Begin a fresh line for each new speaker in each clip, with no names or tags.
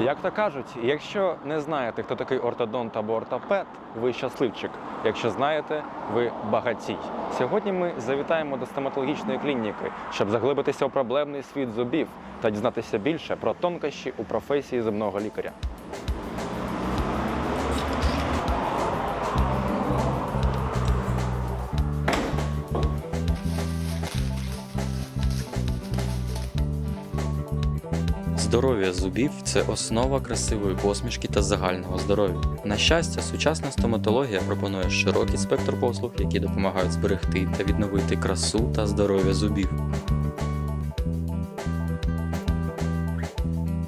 Як то кажуть, якщо не знаєте, хто такий ортодонт або ортопед, ви щасливчик. Якщо знаєте, ви багатій. Сьогодні ми завітаємо до стоматологічної клініки, щоб заглибитися у проблемний світ зубів та дізнатися більше про тонкощі у професії зубного лікаря.
Здоров'я зубів це основа красивої посмішки та загального здоров'я. На щастя, сучасна стоматологія пропонує широкий спектр послуг, які допомагають зберегти та відновити красу та здоров'я зубів.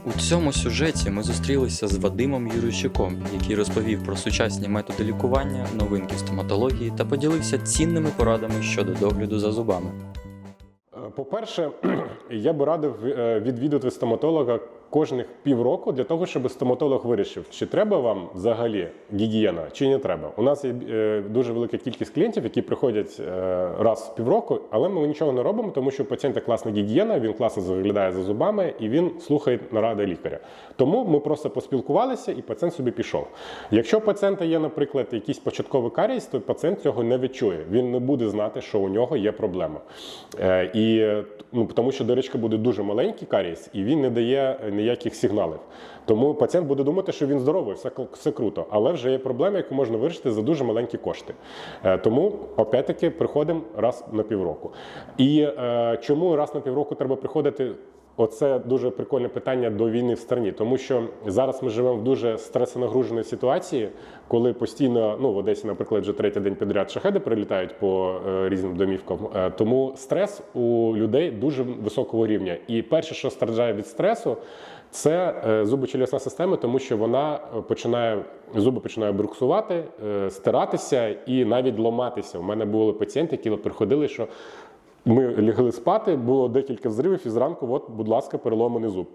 У цьому сюжеті ми зустрілися з Вадимом Юрійчуком, який розповів про сучасні методи лікування, новинки стоматології та поділився цінними порадами щодо догляду за зубами.
Е, По-перше, я би радив відвідати відвідувати стоматолога кожних півроку для того, щоб стоматолог вирішив, чи треба вам взагалі гігієна, чи не треба. У нас є е, дуже велика кількість клієнтів, які приходять е, раз в півроку, але ми нічого не робимо, тому що у пацієнта класна гігієна, він класно заглядає за зубами і він слухає наради лікаря. Тому ми просто поспілкувалися, і пацієнт собі пішов. Якщо у пацієнта є, наприклад, якийсь початковий карієс, то пацієнт цього не відчує. Він не буде знати, що у нього є проблема. Е, І ну, тому що дирочка буде дуже маленький карієс, і він не дає е, ніяких сигналів. Тому пацієнт буде думати, що він здоровий, все, все круто. Але вже є проблема, яку можна вирішити за дуже маленькі кошти. Е, Тому, опять-таки, приходимо раз на півроку. І е, чому раз на півроку треба приходити? Оце дуже прикольне питання до війни в страні, тому що зараз ми живемо в дуже стресонагруженій ситуації, коли постійно, ну в Одесі, наприклад, вже третій день підряд шахеди прилітають по е, різним домівкам. Е, тому стрес у людей дуже високого рівня. І перше, що страждає від стресу, це е, зубочелюсна система, тому що вона починає зуби починають бруксувати, е, стиратися і навіть ламатися. У мене були пацієнти, які приходили, що ми лягли спати, було декілька взривів, і зранку, от, будь ласка, переломаний зуб.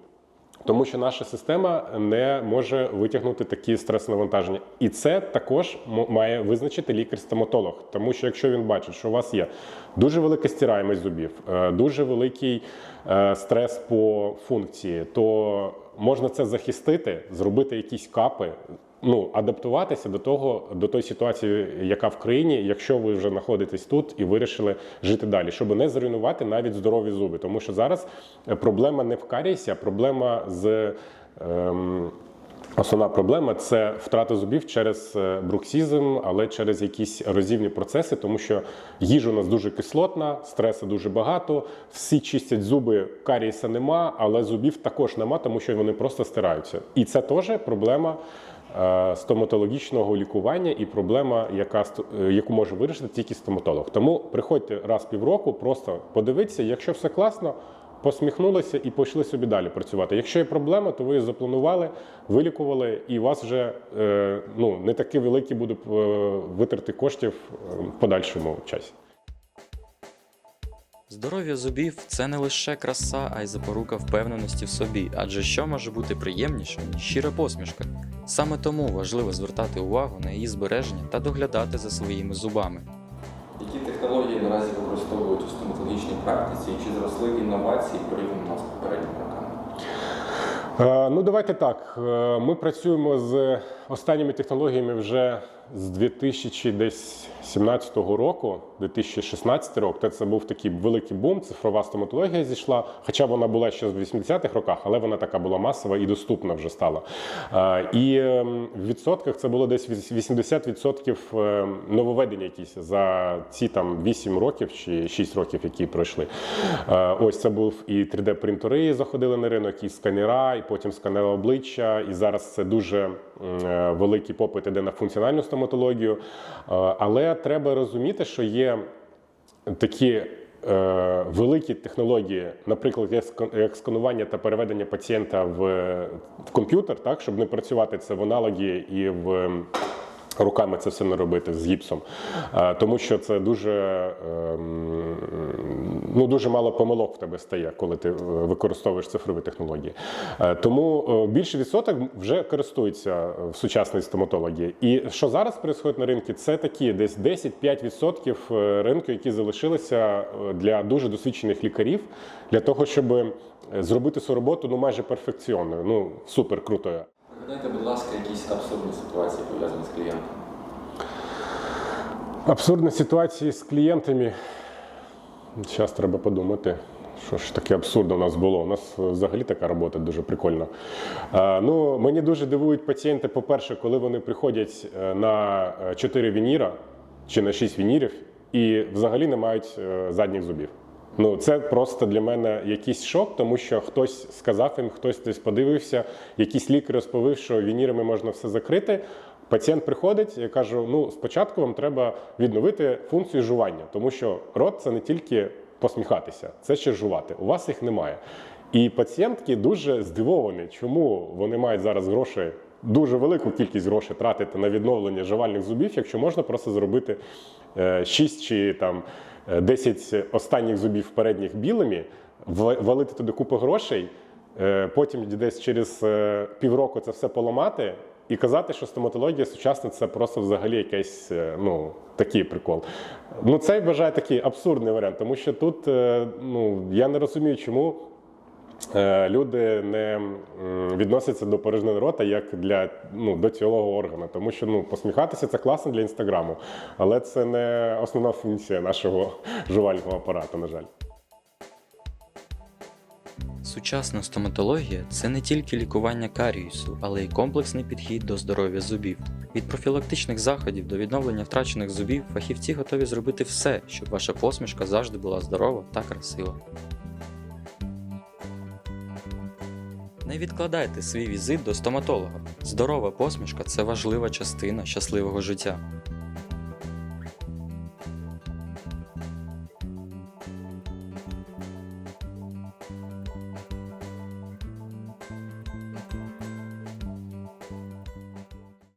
Тому що наша система не може витягнути такі стрес-навантаження. І це також має визначити лікар-стоматолог. Тому що якщо він бачить, що у вас є дуже велика стираємость зубів, е, дуже великий е, стрес по функції, то можна це захистити, зробити якісь капи, ну, адаптуватися до того, до тої ситуації, яка в країні, якщо ви вже знаходитесь тут і вирішили жити далі, щоб не зруйнувати навіть здорові зуби. Тому що зараз е, проблема не в карієсі, а проблема з. Ем, Основна проблема це втрата зубів через е, бруксізм, але через якісь ерозивні процеси, тому що їжа у нас дуже кислотна, стресу дуже багато. Всі чистять зуби, карієса нема, але зубів також нема, тому що вони просто стираються. І це теж проблема е, стоматологічного лікування і проблема, яка е, яку може вирішити тільки стоматолог. Тому приходьте раз півроку, просто подивитися, якщо все класно. Посміхнулися і пішли собі далі працювати. Якщо є проблема, то ви її запланували, вилікували, і у вас вже е, ну, не такі великі будуть е, витрати коштів е, в подальшому часі.
Здоров'я зубів це не лише краса, а й запорука впевненості в собі, адже що може бути приємнішим, ніж щира посмішка. Саме тому важливо звертати увагу на її збереження та доглядати за своїми зубами.
Які технології наразі використовують у стоматологічній практиці і чи зросли інновації порівняно з попередніми роками?
Е, Ну, давайте так. Е, Ми працюємо з останніми технологіями вже з 2017 року, 2016 рок. Це- був такий великий бум. Цифрова стоматологія зійшла. Хоча вона була ще з 80-х роках, але вона така була масова і доступна вже стала. І ем, в відсотках це було десь 80% е, нововведень якісь за ці там 8 років чи 6 років, які пройшли. Ось це був і 3D-принтери заходили на ринок, і сканера, і потім сканер обличчя. І зараз це дуже великий попит іде на функціональну стоматологію. Е, Але треба розуміти, що є такі. е, Великі технології, наприклад, як сканування та переведення пацієнта в, в комп'ютер, так щоб не працювати це в аналогі і в Руками це все не робити з гіпсом, Е, тому що це дуже, ем, ну, дуже мало помилок в тебе стає, коли ти е, використовуєш цифрові технології. Е, Тому більший відсоток вже користуються в сучасній стоматології. І що зараз відбувається на ринку, це такі десь 10-5% е, ринку, які залишилися для дуже досвідчених лікарів, для того, щоб зробити цю роботу ну майже перфекціонною, ну супер крутою.
Пригадайте, будь якісь абсурдні ситуації пов'язані з клієнтом.
Абсурдні ситуації з клієнтами. Зараз треба подумати, що ж таке абсурдно у нас було. У нас взагалі така робота дуже прикольна. Е, ну, мені дуже дивують пацієнти, по-перше, коли вони приходять е, на 4 вініра чи на 6 вінірів і взагалі не мають е, задніх зубів. Ну, це просто для мене якийсь шок, тому що хтось сказав їм, хтось десь подивився, якийсь лікар розповів, що вінірами можна все закрити. Пацієнт приходить, я кажу: ну спочатку вам треба відновити функцію жування, тому що рот це не тільки посміхатися, це ще жувати. У вас їх немає. І пацієнтки дуже здивовані, чому вони мають зараз гроші, дуже велику кількість грошей тратити на відновлення жувальних зубів, якщо можна просто зробити 6 чи там е, 10 останніх зубів передніх білими, валити туди купу грошей. Е, Потім десь через е, півроку це все поламати і казати, що стоматологія сучасна це просто взагалі якийсь е, ну, такий прикол. Ну, це я вважаю такий абсурдний варіант, тому що тут е, ну, я не розумію, чому е, люди не відносяться до порожнини рота як для, ну, до цілого органу. Тому що ну, посміхатися це класно для інстаграму, але це не основна функція нашого жувального апарату, на жаль.
Сучасна стоматологія це не тільки лікування каріусу, але й комплексний підхід до здоров'я зубів. Від профілактичних заходів до відновлення втрачених зубів фахівці готові зробити все, щоб ваша посмішка завжди була здорова та красива. Не відкладайте свій візит до стоматолога. Здорова посмішка це важлива частина щасливого життя.